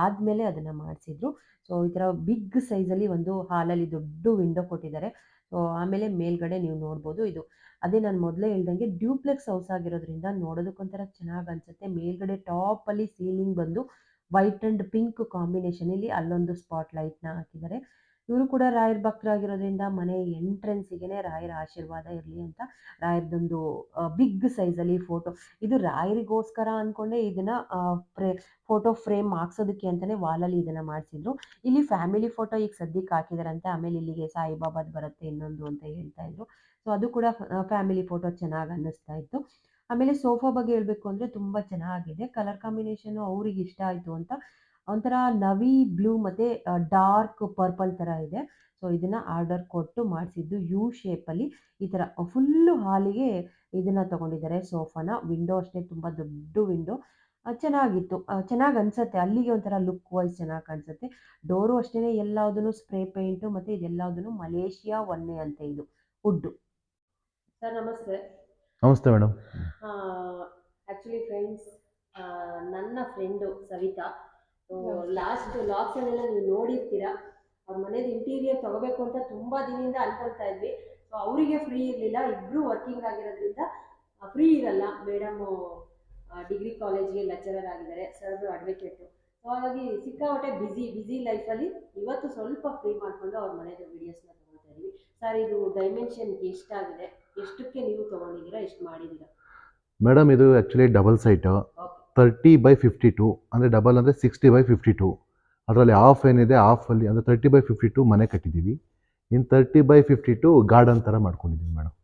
ಆದಮೇಲೆ ಅದನ್ನು ಮಾಡಿಸಿದ್ರು. ಸೊ ಈ ಥರ ಬಿಗ್ ಸೈಜಲ್ಲಿ ಒಂದು ಹಾಲಲ್ಲಿ ದೊಡ್ಡ ವಿಂಡೋ ಕೊಟ್ಟಿದ್ದಾರೆ. ಸೊ ಆಮೇಲೆ ಮೇಲ್ಗಡೆ ನೀವು ನೋಡ್ಬೋದು ಇದು. ಅದೇ ನಾನು ಮೊದಲೇ ಹೇಳ್ದಂಗೆ ಡ್ಯೂಪ್ಲೆಕ್ಸ್ ಹೌಸ್ ಆಗಿರೋದ್ರಿಂದ ನೋಡೋದಕ್ಕೊಂಥರ ಚೆನ್ನಾಗಿ ಅನಿಸುತ್ತೆ. ಮೇಲ್ಗಡೆ ಟಾಪಲ್ಲಿ ಸೀಲಿಂಗ್ ಬಂದು ವೈಟ್ ಆ್ಯಂಡ್ ಪಿಂಕ್ ಕಾಂಬಿನೇಷನಲ್ಲಿ ಅಲ್ಲೊಂದು ಸ್ಪಾಟ್ ಲೈಟ್ನ ಹಾಕಿದ್ದಾರೆ. ಇವರು ಕೂಡ ರಾಯರ ಭಕ್ತರಾಗಿರೋದ್ರಿಂದ ಮನೆ ಎಂಟ್ರೆನ್ಸಿಗೆ ರಾಯರ ಆಶೀರ್ವಾದ ಇರಲಿ ಅಂತ ರಾಯರದೊಂದು ಬಿಗ್ ಸೈಜಲ್ಲಿ ಫೋಟೋ ಇದು ರಾಯರಿಗೋಸ್ಕರ ಅಂದ್ಕೊಂಡೆ ಇದನ್ನ ಫ್ರೇ ಫೋಟೋ ಫ್ರೇಮ್ ಹಾಕ್ಸೋದಕ್ಕೆ ಅಂತಲೇ ವಾಲಲ್ಲಿ ಇದನ್ನು ಮಾಡಿಸಿದ್ರು. ಇಲ್ಲಿ ಫ್ಯಾಮಿಲಿ ಫೋಟೋ ಈಗ ಸದ್ಯಕ್ಕೆ ಹಾಕಿದಾರಂತೆ. ಆಮೇಲೆ ಇಲ್ಲಿಗೆ ಸಾಯಿಬಾಬಾದ್ ಬರುತ್ತೆ ಇನ್ನೊಂದು ಅಂತ ಹೇಳ್ತಾ ಇದ್ರು. ಸೊ ಅದು ಕೂಡ ಫ್ಯಾಮಿಲಿ ಫೋಟೋ ಚೆನ್ನಾಗಿ ಅನ್ನಿಸ್ತಾ ಇತ್ತು. ಆಮೇಲೆ ಸೋಫಾ ಬಗ್ಗೆ ಹೇಳಬೇಕು ಅಂದರೆ ತುಂಬ ಚೆನ್ನಾಗಿದೆ. ಕಲರ್ ಕಾಂಬಿನೇಷನ್ ಅವ್ರಿಗೆ ಇಷ್ಟ ಆಯಿತು ಅಂತ ಒಂಥರ ನವಿ ಬ್ಲೂ ಮತ್ತು ಡಾರ್ಕ್ ಪರ್ಪಲ್ ಥರ ಇದೆ. ಸೊ ಇದನ್ನು ಆರ್ಡರ್ ಕೊಟ್ಟು ಮಾಡಿಸಿದ್ದು ಯು ಶೇಪಲ್ಲಿ ಈ ಥರ ಫುಲ್ಲು ಹಾಲಿಗೆ ಇದನ್ನು ತೊಗೊಂಡಿದ್ದಾರೆ ಸೋಫಾನ. ವಿಂಡೋ ಅಷ್ಟೇ ತುಂಬ ದೊಡ್ಡ ವಿಂಡೋ. ಚೆನ್ನಾಗಿತ್ತು. ಚೆನ್ನಾಗಿ ಅನಿಸುತ್ತೆ. ಅಲ್ಲಿಗೆ ಒಂಥರ ಲುಕ್ ವೈಸ್ ಚೆನ್ನಾಗಿ ಕಾಣಿಸುತ್ತೆ. ಡೋರು ಅಷ್ಟೇ ಎಲ್ಲದೂ ಸ್ಪ್ರೇ ಪೇಂಟು ಮತ್ತು ಇದೆಲ್ಲದೂ ಮಲೇಷಿಯಾ ಒನ್ನೆ ಅಂತ ಇದು. ವುಡ್ಡು ಸರ್ ನಮಸ್ತೆ. ನಮಸ್ತೆ ಮೇಡಮ್. ಆ್ಯಕ್ಚುಲಿ ಫ್ರೆಂಡ್ಸ್ ನನ್ನ ಫ್ರೆಂಡು ಸವಿತಾ. ಲಾಸ್ಟ್ ಲಾಕ್ಸಲ್ಲೆಲ್ಲ ನೀವು ನೋಡಿರ್ತೀರ? ಅವ್ರ ಮನೇದು ಇಂಟೀರಿಯರ್ ತಗೋಬೇಕು ಅಂತ ತುಂಬಾ ದಿನದಿಂದ ಅನ್ಕೊಳ್ತಾ ಇದ್ವಿ. ಸೊ ಅವರಿಗೆ ಫ್ರೀ ಇರಲಿಲ್ಲ. ಇಬ್ರು ವರ್ಕಿಂಗ್ ಆಗಿರೋದ್ರಿಂದ ಫ್ರೀ ಇರಲ್ಲ. ಮೇಡಮ್ ಡಿಗ್ರಿ ಕಾಲೇಜ್ಗೆ ಲೆಕ್ಚರರ್ ಆಗಿದ್ದಾರೆ. ಸರ್ ಅಡ್ವೊಕೇಟು ಸೊ ಹಾಗಾಗಿ ಸಿಕ್ಕಾಪಟ್ಟೆ ಬ್ಯುಸಿ ಬ್ಯುಸಿ ಲೈಫಲ್ಲಿ ಇವತ್ತು ಸ್ವಲ್ಪ ಫ್ರೀ ಮಾಡಿಕೊಂಡು ಅವ್ರ ಮನೆಯದು ವಿಡಿಯೋಸ್ನ ತಗೊಳ್ತಾ ಇದ್ವಿ. ಸರ್ ಇದು ಡೈಮೆನ್ಷನ್ಗೆ ಎಷ್ಟಾಗಿದೆ ಎಷ್ಟಕ್ಕೆ ನೀವು ತೊಗೊಂಡಿದ್ದೀರಾ ಎಷ್ಟು ಮಾಡಿದ್ದೀರಾ? ಮೇಡಮ್ ಇದು actually double site okay thirty by fifty two ಅಂದರೆ ಡಬಲ್ ಅಂದರೆ ಸಿಕ್ಸ್ಟಿ ಬೈ ಫಿಫ್ಟಿ ಟು ಅದರಲ್ಲಿ ಹಾಫ್ ಏನಿದೆ ಹಾಫಲ್ಲಿ ಅಂದರೆ ತರ್ಟಿ ಬೈ ಫಿಫ್ಟಿ ಟು ಮನೆ ಕಟ್ಟಿದ್ದೀವಿ ಇನ್ನು thirty by fifty two garden ಥರ ಮಾಡ್ಕೊಂಡಿದ್ದೀವಿ ಮೇಡಮ್.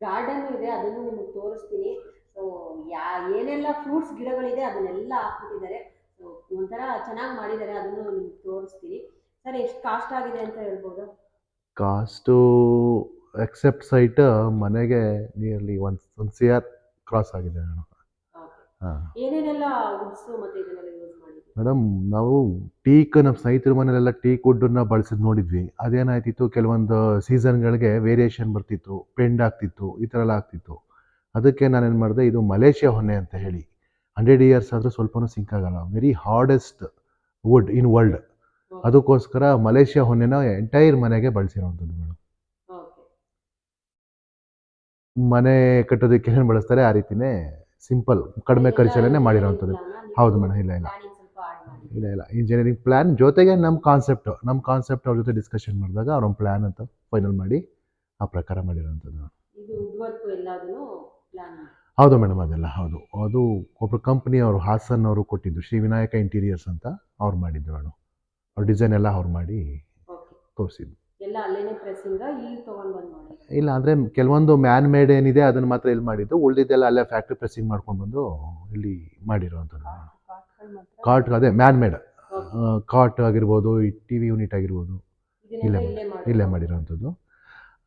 ಗಾರ್ಡನ್ ಇದೆ ಅದನ್ನು ನಿಮಗೆ ತೋರಿಸ್ತೀನಿ. ಸೊ ಯಾ ಏನೆಲ್ಲ ಫ್ರೂಟ್ಸ್ ಗಿಡಗಳಿದೆ ಅದನ್ನೆಲ್ಲ ಹಾಕ್ಬಿಟ್ಟಿದ್ದಾರೆ. ಒಂಥರ ಚೆನ್ನಾಗಿ ಮಾಡಿದ್ದಾರೆ ಅದನ್ನು ನಿಮ್ಗೆ ತೋರಿಸ್ತೀನಿ. ಸರ್ ಎಷ್ಟು ಕಾಸ್ಟ್ ಆಗಿದೆ ಅಂತ ಹೇಳ್ಬೋದು? ಕಾಸ್ಟು ಎಕ್ಸೆಪ್ಟ್ ಸೈಟ್ ಮನೆಗೆ ನಿಯರ್ಲಿ ಒಂದು ಒಂದು ಸಿ ಆರ್ ಕ್ರಾಸ್ ಆಗಿದೆ ಮೇಡಮ್ ಏನೇನೆಲ್ಲ ವುಡ್ಸು ಮತ್ತು ಇದನ್ನೆಲ್ಲ ಯೂಸ್ ಮಾಡಿದ್ದೀವಿ ಮೇಡಮ್ ನಾವು ಟೀಕ್ ನಮ್ಮ ಸ್ನೇಹಿತರ ಮನೆಯಲ್ಲೆಲ್ಲ ಟೀಕ್ ವುಡ್ಡನ್ನ ಬಳಸಿದ್ ನೋಡಿದ್ವಿ. ಅದೇನಾಯ್ತಿತ್ತು ಕೆಲವೊಂದು ಸೀಸನ್ಗಳಿಗೆ ವೇರಿಯೇಷನ್ ಬರ್ತಿತ್ತು ಪೆಂಡ್ ಆಗ್ತಿತ್ತು ಈ ಥರ ಎಲ್ಲ ಆಗ್ತಿತ್ತು. ಅದಕ್ಕೆ ನಾನೇನು ಮಾಡಿದೆ ಇದು ಮಲೇಷ್ಯಾ ಹೊನ್ನೆ ಅಂತ ಹೇಳಿ. ಹಂಡ್ರೆಡ್ ಇಯರ್ಸ್ ಆದರೂ ಸ್ವಲ್ಪನೂ ಸಿಂಕ್ ಆಗಲ್ಲ. Very hardest wood in world ಅದಕ್ಕೋಸ್ಕರ ಮಲೇಷ್ಯಾ ಹೊನ್ನೆನ ಎಂಟೈರ್ ಮನೆಗೆ ಬಳಸಿರೋವಂಥದ್ದು ಮೇಡಮ್ ಮನೆ ಕಟ್ಟೋದಕ್ಕೆ ಏನು ಬಳಸ್ತಾರೆ? ಆ ರೀತಿನೇ ಸಿಂಪಲ್ ಕಡಿಮೆ ಖರ್ಚಲ್ಲೇ ಮಾಡಿರೋವಂಥದ್ದು ಹೌದು ಮೇಡಮ್ ಇಲ್ಲ ಇಲ್ಲ. ಇಲ್ಲ ಇಲ್ಲ. ಇಂಜಿನಿಯರಿಂಗ್ ಪ್ಲ್ಯಾನ್ ಜೊತೆಗೆ ನಮ್ಮ ಕಾನ್ಸೆಪ್ಟ್ ನಮ್ಮ ಕಾನ್ಸೆಪ್ಟ್ ಅವ್ರ ಜೊತೆ ಡಿಸ್ಕಷನ್ ಮಾಡಿದಾಗ ಅವ್ರೊಂದು ಪ್ಲ್ಯಾನ್ ಅಂತ ಫೈನಲ್ ಮಾಡಿ ಆ ಪ್ರಕಾರ ಮಾಡಿರೋವಂಥದ್ದು ಹೌದು ಮೇಡಮ್ ಅದೆಲ್ಲ ಹೌದು. ಅದು ಒಬ್ಬರು ಕಂಪ್ನಿ ಅವರು ಹಾಸನ್ ಅವರು ಕೊಟ್ಟಿದ್ದು ಶ್ರೀ ವಿನಾಯಕ ಇಂಟೀರಿಯರ್ಸ್ ಅಂತ ಅವ್ರು ಮಾಡಿದ್ದು ಮೇಡಮ್ ಅವ್ರ ಡಿಸೈನ್ ಎಲ್ಲ ಅವ್ರು ಮಾಡಿ ತೋರಿಸಿದ್ದು. ಎಲ್ಲ ಅಲ್ಲೇನೆ ಪ್ರೆಸ್ಸಿಂಗ ಇಲ್ಲಿ ತೊಗೊಂಡು ಬಂದು ಮಾಡಿ ಇಲ್ಲ ಅಂದರೆ ಕೆಲವೊಂದು ಮ್ಯಾನ್ ಮೇಡ್ ಏನಿದೆ ಅದನ್ನು ಮಾತ್ರ ಇಲ್ಲಿ ಮಾಡಿದ್ದು. ಉಳಿದಿದ್ದೆಲ್ಲ ಅಲ್ಲೇ ಫ್ಯಾಕ್ಟ್ರಿ ಪ್ರೆಸ್ಸಿಂಗ್ ಮಾಡ್ಕೊಂಡು ಬಂದು ಇಲ್ಲಿ ಮಾಡಿರೋವಂಥದ್ದು. ಕಾಟ್ ಅದೇ ಮ್ಯಾನ್ ಮೇಡ್ ಕಾಟ್ ಆಗಿರ್ಬೋದು ಈ ಟಿ ವಿ ಯೂನಿಟ್ ಆಗಿರ್ಬೋದು ಇಲ್ಲೇ ಇಲ್ಲೇ ಮಾಡಿ ಇಲ್ಲೇ ಮಾಡಿರೋವಂಥದ್ದು.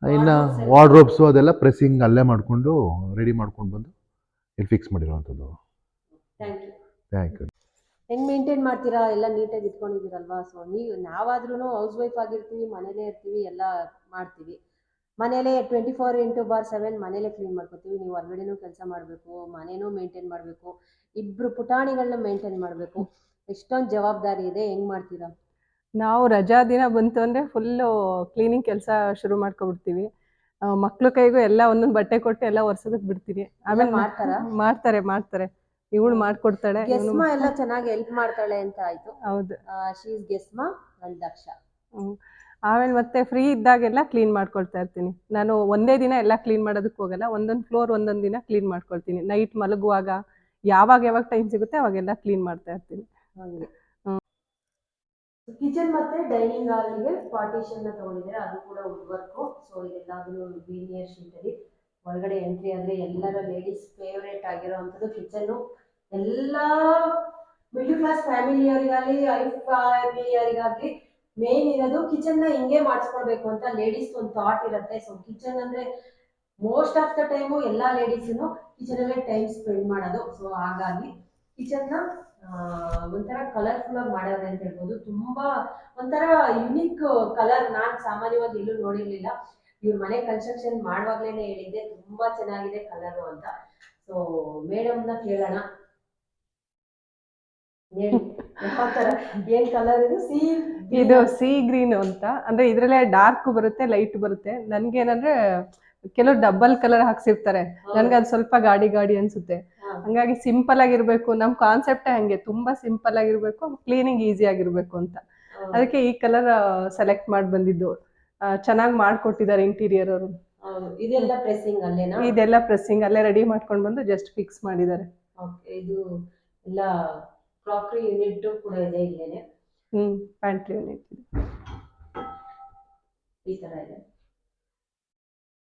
ಇನ್ನು ವಾರ್ಡ್ರೋಬ್ಸು ಅದೆಲ್ಲ ಪ್ರೆಸ್ಸಿಂಗ್ ಅಲ್ಲೇ ಮಾಡಿಕೊಂಡು ರೆಡಿ ಮಾಡ್ಕೊಂಡು ಬಂದು ಇಲ್ಲಿ ಫಿಕ್ಸ್ ಮಾಡಿರೋವಂಥದ್ದು. ಥ್ಯಾಂಕ್ ಯು ಹೆಂಗ್ ಮೇಂಟೈನ್ ಮಾಡ್ತೀರಾ? ಎಲ್ಲ ನೀಟಾಗಿ ಇಟ್ಕೊಂಡಿದ್ದೀರಲ್ವಾ? ಸೊ ನೀವು ನಾವಾದ್ರೂ ಹೌಸ್ ವೈಫ್ ಆಗಿರ್ತೀವಿ ಮನೇಲೇ ಇರ್ತೀವಿ ಎಲ್ಲ ಮಾಡ್ತೀವಿ. ಮನೇಲೇ twenty four into bar seven ಮನೇಲೇ ಕ್ಲೀನ್ ಮಾಡ್ಕೊತೀವಿ. ನೀವು ಹೊರಗಡೆನೂ ಕೆಲಸ ಮಾಡಬೇಕು ಮನೇನೂ ಮೇಂಟೈನ್ ಮಾಡಬೇಕು ಇಬ್ಬರು ಪುಟಾಣಿಗಳನ್ನ ಮೇಂಟೈನ್ ಮಾಡಬೇಕು. ಎಷ್ಟೊಂದು ಜವಾಬ್ದಾರಿ ಇದೆ. ಹೆಂಗ್ ಮಾಡ್ತೀರಾ? ನಾವು ರಜಾ ದಿನ ಬಂತು ಅಂದರೆ ಫುಲ್ಲು ಕ್ಲೀನಿಂಗ್ ಕೆಲಸ ಶುರು ಮಾಡ್ಕೊಬಿಡ್ತೀವಿ. ಮಕ್ಳು ಕೈಗೂ ಎಲ್ಲ ಒಂದೊಂದು ಬಟ್ಟೆ ಕೊಟ್ಟು ಎಲ್ಲ ಒರ್ಸೋದಕ್ಕೆ ಬಿಡ್ತೀವಿ. ಆಮೇಲೆ ಮಾಡ್ತಾರಾ? ಮಾಡ್ತಾರೆ ಮಾಡ್ತಾರೆ. ಇವಳು ಮಾಡ್ಕೊಡ್ತಾಳೆ ಗೆಸ್ಮಾ ಎಲ್ಲ ಚೆನ್ನಾಗಿ ಹೆಲ್ಪ್ ಮಾಡ್ತಾಳೆ ಅಂತ ಆಯ್ತು. ಹೌದು. ಶಿ ಇಸ್ ಗೆಸ್ಮಾ ಅಂಡ್ ದಕ್ಷ. ಆಮೇಲೆ ಮತ್ತೆ ಫ್ರೀ ಇದ್ದಾಗೆಲ್ಲ ಕ್ಲೀನ್ ಮಾಡ್ಕೊಳ್ತಾ ಇರ್ತೀನಿ. ನಾನು ಒಂದೇ ದಿನ ಎಲ್ಲ ಕ್ಲೀನ್ ಮಾಡೋದಕ್ಕೆ ಹೋಗಲ್ಲ ಒಂದೊಂದು ಫ್ಲೋರ್ ಒಂದೊಂದು ದಿನ ಕ್ಲೀನ್ ಮಾಡ್ಕೊಳ್ತೀನಿ. ನೈಟ್ ಮಲಗುವಾಗ ಯಾವಾಗ ಯಾವಾಗ ಟೈಮ್ ಸಿಗುತ್ತೆ ಅವಾಗೆಲ್ಲ ಕ್ಲೀನ್ ಮಾಡ್ತಾ ಇರ್ತೀನಿ. ಹಂಗೆ. ಕಿಚನ್ ಮತ್ತೆ ಡೈನಿಂಗ್ ಹಾಲ್ಗೆ ಪಾರ್ಟಿಷನ್ ತಗೊಂಡಿದ್ದಾರೆ ಅದು ಕೂಡ ವುಡ್ ವರ್ಕು ಸೊ ಇದೆಲ್ಲದೂ ಶೀಟ್ ಶೀಟಲ್ಲಿ ಒಳಗಡೆ ಎಂಟ್ರಿ ಆದರೆ ಎಲ್ಲರ ಲೇಡೀಸ್ ಫೇವ್ರೇಟ್ ಆಗಿರೋ ಅಂಥದ್ದು ಕಿಚನ್ನು ಎಲ್ಲ ಮಿಡ್ಲ್ ಕ್ಲಾಸ್ ಫ್ಯಾಮಿಲಿಯವರಿಗಾಗಲಿ ಐ ಫ್ಯಾಮಿಲಿಯವರಿಗಾಗಲಿ ಮೇನ್ ಇರೋದು ಕಿಚನ್ನ ಹಿಂಗೆ ಮಾಡಿಸ್ಕೊಳ್ಬೇಕು ಅಂತ ಲೇಡೀಸ್ ಒಂದು ಥಾಟ್ ಇರುತ್ತೆ. ಸೊ ಕಿಚನ್ ಅಂದರೆ ಮೋಸ್ಟ್ ಆಫ್ ದ ಟೈಮು ಎಲ್ಲ ಲೇಡೀಸನ್ನು ಕಿಚನಲ್ಲೇ ಟೈಮ್ ಸ್ಪೆಂಡ್ ಮಾಡೋದು. ಸೊ ಹಾಗಾಗಿ ಕಿಚನ್ನ ಒಂಥರ ಕಲರ್ಫುಲ್ ಆಗಿ ಮಾಡೋದೆ ಅಂತ ಹೇಳ್ಬೋದು. ತುಂಬಾ ಒಂಥರ ಯುನಿಕ್ ಕಲರ್ ನಾನು ಸಾಮಾನ್ಯವಾಗಿ ಎಲ್ಲೂ ನೋಡಿರ್ಲಿಲ್ಲ. ಇವ್ರ ಮನೆ ಕನ್ಸ್ಟ್ರಕ್ಷನ್ ಮಾಡುವಾಗ್ಲೇನೆ ಹೇಳಿದ್ದೆ ತುಂಬಾ ಚೆನ್ನಾಗಿದೆ ಕಲರ್ ಅಂತ. ಸೊ ಕೇಳೋಣ. ಕಲರ್ ಇದು? ಸಿ ಇದು ಸಿ ಗ್ರೀನ್ ಅಂತ. ಅಂದ್ರೆ ಇದ್ರಲ್ಲೇ ಡಾರ್ಕ್ ಬರುತ್ತೆ ಲೈಟ್ ಬರುತ್ತೆ. ನನ್ಗೆ ಏನಂದ್ರೆ ಕೆಲವು ಡಬಲ್ ಕಲರ್ ಹಾಕ್ಸಿರ್ತಾರೆ. ನನ್ಗೆ ಅದು ಸ್ವಲ್ಪ ಗಾಡಿ ಗಾಡಿ ಅನ್ಸುತ್ತೆ. ಹಂಗಾಗಿ ಸಿಂಪಲ್ ಆಗಿರ್ಬೇಕು. ನಮ್ ಕಾನ್ಸೆಪ್ಟ್ ಹಂಗೆ. ತುಂಬಾ ಸಿಂಪಲ್ ಆಗಿರ್ಬೇಕು ಕ್ಲೀನಿಂಗ್ ಈಸಿ ಆಗಿರ್ಬೇಕು ಅಂತ. ಅದಕ್ಕೆ ಈ ಕಲರ್ ಸೆಲೆಕ್ಟ್ ಮಾಡಿ ಬಂದಿದ್ದು ಚೆನ್ನಾಗಿ ಮಾಡ್ಕೊಟ್ಟಿದ್ದಾರೆ ಇಂಟೀರಿಯರ್ ಅವರು. ಇದೆಲ್ಲ ಪ್ರೆಸ್ಸಿಂಗ್ ಅಲ್ಲೇನಾ? ಇದೆಲ್ಲ ಪ್ರೆಸ್ಸಿಂಗ್ ಅಲ್ಲೇ ರೆಡಿ ಮಾಡ್ಕೊಂಡು ಬಂದು ಜಸ್ಟ್ ಫಿಕ್ಸ್ ಮಾಡಿದ್ದಾರೆ. ಓಕೆ ಇದು ಎಲ್ಲ ಕ್ರಾಕರಿ ಯೂನಿಟ್ ಕೂಡ ಇದೆ ಇಲ್ಲೇನೆ? ಹ್ಮ್ ಪ್ಯಾಂಟ್ರಿ ಯೂನಿಟ್ ಈ ತರ ಇದೆ.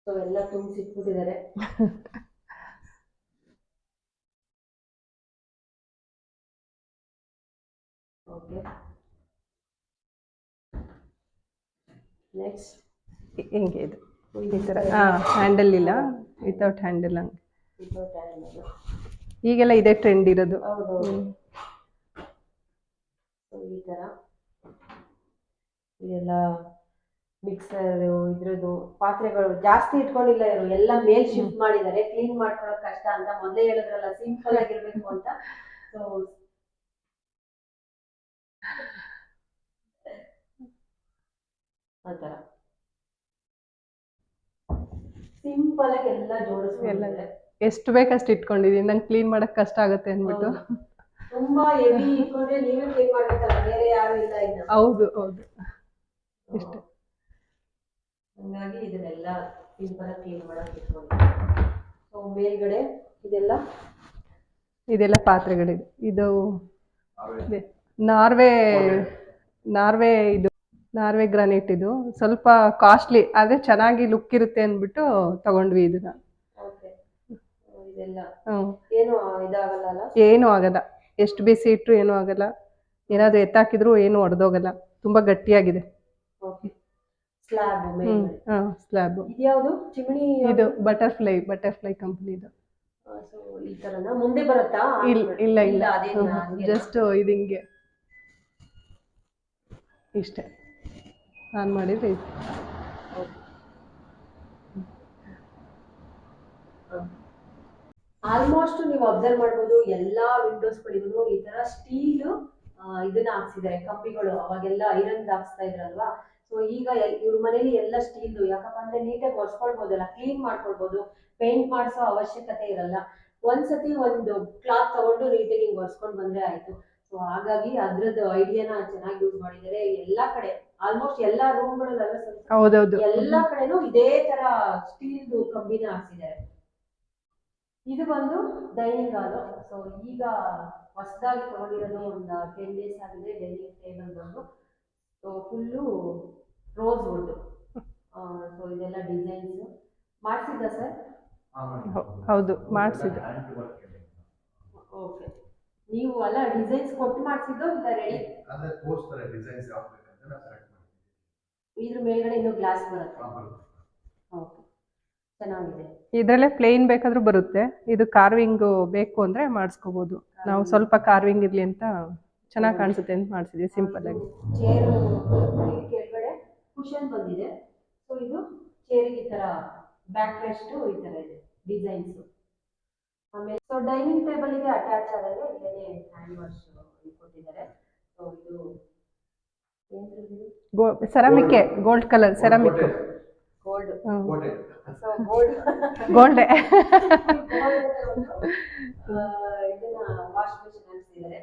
ಸೊ ಎಲ್ಲ ತುಂಬಿಸಿಟ್ಬಿಟ್ಟಿದ್ದಾರೆ. ಓಕೆ [laughs] ನೆಕ್ಸ್ಟ್ ಹಿಂಗೆ ಇದು. ಈ ಥರ ಹಾಂ ಹ್ಯಾಂಡಲ್ ಇಲ್ಲ. ವಿತೌಟ್ ಹ್ಯಾಂಡಲ್ ಹಂಗೆ. ಈಗೆಲ್ಲ ಇದೆ ಟ್ರೆಂಡ್ ಇರೋದು. ಈ ಥರ ಇದೆಲ್ಲ ಮಿಕ್ಸರ್ ಇದ್ರದ್ದು ಪಾತ್ರೆಗಳು ಜಾಸ್ತಿ ಇಟ್ಕೊಂಡಿಲ್ಲ ಇವರು. ಎಲ್ಲ ಮೇಲ್ ಶಿಫ್ಟ್ ಮಾಡಿದ್ದಾರೆ. ಕ್ಲೀನ್ ಮಾಡ್ಕೊಳ್ಳೋದು ಕಷ್ಟ ಅಂತ ಮೊದಲೇ ಹೇಳಿದ್ರಲ್ಲ ಸಿಂಪಲ್ ಆಗಿರ್ಬೇಕು ಅಂತ. ಸೊ ಆತರ ಸಿಂಪಲ್ ಆಗಿ ಎಲ್ಲ ಜೋಡಿಸ್ಕೊಂಡಿದ್ದಾರೆ ಎಷ್ಟು ಬೇಕಷ್ಟು ಇಟ್ಕೊಂಡಿದೀನಿ. ನಂಗೆ ಕ್ಲೀನ್ ಮಾಡಕ್ ಕಷ್ಟ ಆಗುತ್ತೆ ಅಂದ್ಬಿಟ್ಟು. ಹೌದು. ತುಂಬಾ ಹೆವಿ ಇಟ್ಕೊಂಡ್ರೆ ನೀವೇ ಕ್ಲೀನ್ ಮಾಡ್ಬೇಕಲ್ಲ ಬೇರೆ ಯಾರು ಇಲ್ಲ ಇನ್ನು. ಹೌದು ಹೌದು. ಇಷ್ಟ. ಹಂಗಾಗಿ ಇದನ್ನೆಲ್ಲ ಸಿಂಪಲ್ ಕ್ಲೀನ್ ಮಾಡಕ್ ಇಟ್ಕೊಂಡಿದ್ದೀನಿ. ಸೊ ಮೇಲ್ಗಡೆ ಇದೆಲ್ಲ? ಇದೆಲ್ಲ ಪಾತ್ರೆಗಳಿದೆ. ಇದು ಇದೆ. ನಾರ್ವೆ ನಾರ್ವೆ ಇದು ನಾರ್ವೆ ಗ್ರಾನೈಟ್ ಇದು. ಸ್ವಲ್ಪ ಕಾಸ್ಟ್ಲಿ ಆದ್ರೆ ಚೆನ್ನಾಗಿ ಲುಕ್ ಇರುತ್ತೆ ಅಂದ್ಬಿಟ್ಟು ತಗೊಂಡ್ವಿ ಇದನ್ನ. ಏನು ಆಗಲ್ಲ. ಎಷ್ಟು ಬಿಸಿ ಇಟ್ಟರು ಏನೂ ಆಗಲ್ಲ. ಏನಾದ್ರು ಎತ್ತಾಕಿದ್ರು ಏನು ಒಡೆದೋಗಲ್ಲ. ತುಂಬಾ ಗಟ್ಟಿಯಾಗಿದೆ. ಸ್ಲ್ಯಾಬ್ ಇದು ಬಟರ್ಫ್ಲೈ ಬಟರ್ಫ್ಲೈ ಕಂಪ್ನಿದು ಇದು ಇಲ್ಲ ಇಲ್ಲ. ಜಸ್ಟ್ ಇದು ಹಿಂಗೆ. ಇಷ್ಟೇ. ಆನ್ ಮಾಡಿದ್ರೆ. ಆಲ್ಮೋಸ್ಟ್ ನೀವು ಅಬ್ಸರ್ವ್ ಮಾಡ್ಬೋದು, ಎಲ್ಲಾ ವಿಂಡೋಸ್ಗಳಿಗೂ ಈ ತರ ಸ್ಟೀಲ್ ಇದನ್ನ ಹಾಕ್ಸಿದ್ದಾರೆ. ಕಪ್ಪಿಗಳು ಅವಾಗೆಲ್ಲ ಐರನ್ ಹಾಕ್ಸ್ತಾ ಇದ್ರಲ್ವಾ? ಸೊ ಈಗ ಇವ್ರ ಮನೇಲಿ ಎಲ್ಲ ಸ್ಟೀಲ್ ಯಾಕಪ್ಪ ಅಂದ್ರೆ ನೀಟಾಗಿ ಒರೆಸ್ಕೊಳ್ಬೋದಲ್ಲ ಕ್ಲೀನ್ ಮಾಡ್ಕೊಳ್ಬೋದು. ಪೇಂಟ್ ಮಾಡಿಸೋ ಅವಶ್ಯಕತೆ ಇರಲ್ಲ. ಒಂದ್ಸತಿ ಒಂದು ಕ್ಲಾತ್ ತಗೊಂಡು ನೀಟಾಗಿ ಹಿಂಗ್ ಒರೆಸ್ಕೊಂಡು ಬಂದ್ರೆ ಆಯ್ತು. ಸೊ ಹಾಗಾಗಿ ಅದ್ರದ್ದು ಐಡಿಯಾನ ಚೆನ್ನಾಗಿ ಯೂಸ್ ಮಾಡಿದ್ದಾರೆ ಎಲ್ಲಾ ಕಡೆ. ಆಲ್ಮೋಸ್ಟ್ ಎಲ್ಲಾ ರೂಮ್ಗಳಲ್ಲೆಲ್ಲ ಹೌದು ಹೌದೌದು. ಎಲ್ಲಾ ಕಡೆನೂ ಇದೇ ತರ ಸ್ಟೀಲ್ದು ಕಂಬಿನ ಹಾಕ್ಸಿದ್ದಾರೆ. ಇದು ಬಂದು ಡೈನಿಂಗ್ ಹಾಲ್ ಸೊ ಈಗ ಹೊಸದಾಗಿ ತಗೊಂಡಿರೋದು ಒಂದು ಟೆನ್ ಡೇಸ್ ಆಗಿದೆ ಡೈನಿಂಗ್ ಟೇಬಲ್ ಬಂದು. So full rose wood so ಇದೆಲ್ಲ ಡಿಸೈನ್ಸ್ ಮಾಡಿಸಿದ್ದ ಸರ್ ಹೌದು ಮಾಡಿಸಿದ್ದು ಓಕೆ ನೀವು ಅಲ್ಲ ಡಿಸೈನ್ಸ್ ಕೊಟ್ಟು ಮಾಡಿಸಿದ್ದು ಇಲ್ಲ ರೆಡಿ ಅಂದ್ರೆ ತೋರಿಸ್ತಾರೆ ಡಿಸೈನ್ಸ್ ಯಾವ್ದು ಬೇಕಂತ ಇದ್ರ ಮೇಲ್ಗಡೆ ಇನ್ನೂ ಗ್ಲಾಸ್ ಬರುತ್ತೆ? ಓಕೆ ಚೆನ್ನಾಗಿದೆ. ಇದ್ರಲ್ಲೇ ಪ್ಲೇನ್ ಬೇಕಾದ್ರೂ ಬರುತ್ತೆ. ಇದು ಕಾರ್ವಿಂಗ್ ಬೇಕು ಅಂದ್ರೆ ಮಾಡಿಸ್ಕೋಬಹುದು ನಾವು ಸ್ವಲ್ಪ ಕಾರ್ವಿಂಗ್ ಇರ್ಲಿ ಅಂತ ಚೆನ್ನಾಗಿ ಕಾಣಿಸುತ್ತೆ ಅಂತ ಮಾಡಿಸಿದ್ವಿ ಸಿಂಪಲ್ ಆಗಿ. ಚೇರ್ ಕೆಳಗಡೆ ಕುಶನ್ ಬಂದಿದೆ. ಸೊ ಇದು ಚೇರಿಗೆ ಈ ತರ ಬ್ಯಾಕ್ ರೆಸ್ಟ್ ಈ ತರ ಇದೆ ಡಿಸೈನ್ಸ್ ಆಮೇಲೆ ಸೊ ಡೈನಿಂಗ್ ಟೇಬಲ್ ಅಟ್ಯಾಚ್ ಆದಾಗ ಇಲ್ಲೇನೆ ಹ್ಯಾಂಡ್ ವಾಶ್ ಕೊಟ್ಟಿದ್ದಾರೆ. ಸೊ ಇದು ಗೋ ಸೆರಾಮಿಕ್ಕೆ gold colour ceramic gold so gold ಗೋಲ್ಡೆ ಇದನ್ನ ವಾಶ್ ಮಿಷನ್ ಅನ್ಸಿದ್ದಾರೆ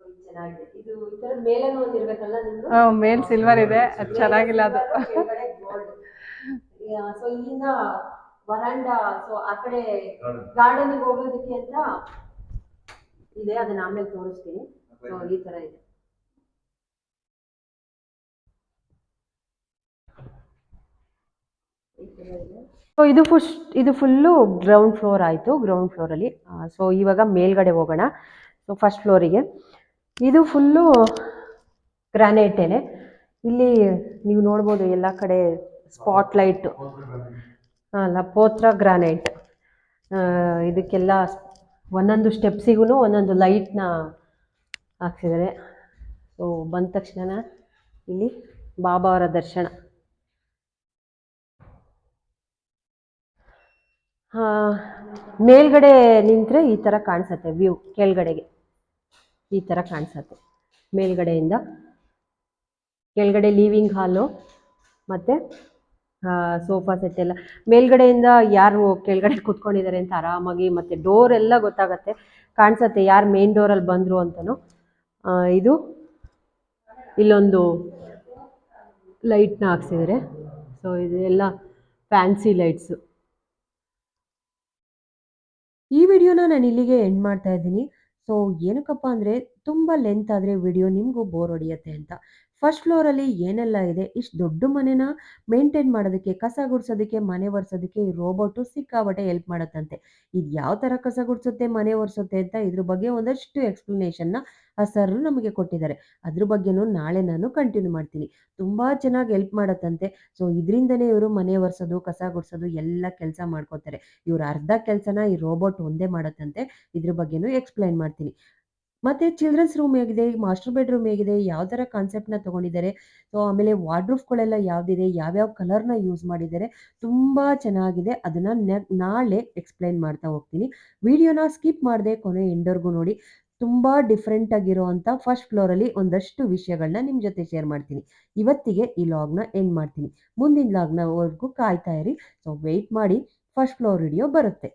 ಸೊ ಚೆನ್ನಾಗಿದೆ. ಇದು ಈ ತರ ಮೇಲೆ ಒಂದು ಇರ್ಬೇಕಲ್ಲ ನಿಮ್ದು? ಮೇಲ್ ಸಿಲ್ವರ್ ಇದೆ. ಅದು ಚೆನ್ನಾಗಿಲ್ಲ ಅದು. ಸೊ ಇಲ್ಲಿಂದ ವರಾಂಡ ಸೊ ಆ ಕಡೆ Garden. ಗಾರ್ಡನ್ ಹೋಗೋದಕ್ಕೆ ಅಂತ ಇದೆ. ಅದನ್ನ ಆಮೇಲೆ ತೋರಿಸ್ತೀನಿ. ಸೊ ಈ ತರ ಇದೆ. ಸೊ ಇದು ಫುಶ್ ಇದು ಫುಲ್ಲು ಗ್ರೌಂಡ್ ಫ್ಲೋರ್ ಆಯಿತು ಗ್ರೌಂಡ್ ಫ್ಲೋರಲ್ಲಿ ಸೊ ಇವಾಗ ಮೇಲ್ಗಡೆ ಹೋಗೋಣ. ಸೊ ಫಸ್ಟ್ ಫ್ಲೋರಿಗೆ ಇದು ಫುಲ್ಲು ಗ್ರಾನೈಟೇನೆ ಇಲ್ಲಿ ನೀವು ನೋಡ್ಬೋದು ಎಲ್ಲ ಕಡೆ ಸ್ಪಾಟ್ ಲೈಟ್ ಅಲ್ಲ, ಪೋತ್ರ ಗ್ರಾನೈಟ್ ಇದಕ್ಕೆಲ್ಲ ಒಂದೊಂದು ಸ್ಟೆಪ್ಸಿಗೂ ಒಂದೊಂದು ಲೈಟ್ನ ಹಾಕ್ಸಿದ್ದಾರೆ. ಸೊ ಬಂದ ತಕ್ಷಣ ಇಲ್ಲಿ ಬಾಬಾ ಅವರ ದರ್ಶನ ಆ, ಮೇಲ್ಗಡೆ ನಿಂತರೆ ಈ ಥರ ಕಾಣಿಸತ್ತೆ ವ್ಯೂ, ಕೆಳಗಡೆಗೆ. ಈ ಥರ ಕಾಣಿಸತ್ತೆ. ಮೇಲ್ಗಡೆಯಿಂದ ಕೆಳಗಡೆ ಲೀವಿಂಗ್ ಹಾಲು ಮತ್ತು ಸೋಫಾ ಸೆಟ್ ಎಲ್ಲ. ಮೇಲ್ಗಡೆಯಿಂದ ಯಾರು ಕೆಳಗಡೆ ಕೂತ್ಕೊಂಡಿದ್ದಾರೆ ಅಂತ ಆರಾಮಾಗಿ, ಮತ್ತು ಡೋರ್ ಎಲ್ಲ ಗೊತ್ತಾಗತ್ತೆ. ಕಾಣಿಸತ್ತೆ ಯಾರು ಮೇನ್ ಡೋರಲ್ಲಿ ಬಂದರು ಅಂತಲೂ ಇದು ಇಲ್ಲೊಂದು ಲೈಟ್ನ ಹಾಕ್ಸಿದ್ದಾರೆ. ಸೊ ಇದೆಲ್ಲ ಫ್ಯಾನ್ಸಿ ಲೈಟ್ಸು ಈ ವಿಡಿಯೋನ ನಾನು ಇಲ್ಲಿಗೆ ಎಂಡ್ ಮಾಡ್ತಾ ಇದ್ದೀನಿ. ಸೊ ಏನಕ್ಕಪ್ಪ ಅಂದರೆ ತುಂಬ ಲೆಂತ್ ಆದರೆ ವಿಡಿಯೋ ನಿಮಗೂ ಬೋರ್ ಹೊಡೆಯುತ್ತೆ ಅಂತ. ಫಸ್ಟ್ ಫ್ಲೋರಲ್ಲಿ ಏನೆಲ್ಲ ಇದೆ? ಇಷ್ಟು ದೊಡ್ಡ ಮನೆನ ಮೇಂಟೈನ್ ಮಾಡೋದಕ್ಕೆ, ಕಸ ಗುಡಿಸೋದಕ್ಕೆ, ಮನೆ ಒರೆಸೋದಕ್ಕೆ ಈ ರೋಬೋಟು ಸಿಕ್ಕಾಬಟ್ಟೆ ಹೆಲ್ಪ್ ಮಾಡುತ್ತಂತೆ. ಇದು ಯಾವ ಥರ ಕಸ ಗುಡಿಸುತ್ತೆ, ಮನೆ ಒರೆಸುತ್ತೆ ಅಂತ ಇದ್ರ ಬಗ್ಗೆ ಒಂದಷ್ಟು ಎಕ್ಸ್ಪ್ಲನೇಷನ್ನ ಆ ಸರ್ ನಮಗೆ ಕೊಟ್ಟಿದ್ದಾರೆ. ಅದ್ರ ಬಗ್ಗೆನೂ ನಾಳೆ ನಾನು ಕಂಟಿನ್ಯೂ ಮಾಡ್ತೀನಿ. ತುಂಬ ಚೆನ್ನಾಗಿ ಹೆಲ್ಪ್ ಮಾಡತ್ತಂತೆ. ಸೊ ಇದರಿಂದನೇ ಇವರು ಮನೆ ಒರೆಸೋದು, ಕಸ ಗುಡಿಸೋದು ಎಲ್ಲ ಕೆಲಸ ಮಾಡ್ಕೋತಾರೆ. ಇವ್ರ ಅರ್ಧ ಕೆಲಸನ ಈ ರೋಬೋಟ್ ಒಂದೇ ಮಾಡತ್ತಂತೆ. ಇದ್ರ ಬಗ್ಗೆನೂ ಎಕ್ಸ್ಪ್ಲೈನ್ ಮಾಡ್ತೀನಿ. ಮತ್ತು ಚಿಲ್ಡ್ರನ್ಸ್ ರೂಮ್ ಹೇಗಿದೆ ಮಾಸ್ಟರ್ ಬೆಡ್ರೂಮ್ ಹೇಗಿದೆ, ಯಾವ ಥರ ಕಾನ್ಸೆಪ್ಟ್ನ ತೊಗೊಂಡಿದ್ದಾರೆ. ಸೊ ಆಮೇಲೆ ವಾರ್ಡ್ರೂಫ್ಗಳೆಲ್ಲ ಯಾವುದಿದೆ, ಯಾವ್ಯಾವ ಕಲರ್ನ ಯೂಸ್ ಮಾಡಿದ್ದಾರೆ, ತುಂಬ ಚೆನ್ನಾಗಿದೆ. ಅದನ್ನು ನೆ, ನಾಳೆ ಎಕ್ಸ್ಪ್ಲೈನ್ ಮಾಡ್ತಾ ಹೋಗ್ತೀನಿ. ವಿಡಿಯೋನ ಸ್ಕಿಪ್ ಮಾಡದೆ ಕೊನೆ ಎಂಡರ್ಗೂ ನೋಡಿ. ತುಂಬ ಡಿಫ್ರೆಂಟ್ ಆಗಿರುವಂಥ ಫಸ್ಟ್ ಫ್ಲೋರಲ್ಲಿ ಒಂದಷ್ಟು ವಿಷಯಗಳನ್ನ ನಿಮ್ಮ ಜೊತೆ ಶೇರ್ ಮಾಡ್ತೀನಿ. ಇವತ್ತಿಗೆ ಈ ಲಾಗ್ನ ಎಂಡ್ ಮಾಡ್ತೀನಿ. ಮುಂದಿನ ಲಾಗ್ನವರೆಗೂ ಕಾಯ್ತಾ ಇರಿ. ಸೊ ವೆಯ್ಟ್ ಮಾಡಿ ಫಸ್ಟ್ ಫ್ಲೋರ್ ವಿಡಿಯೋ ಬರುತ್ತೆ.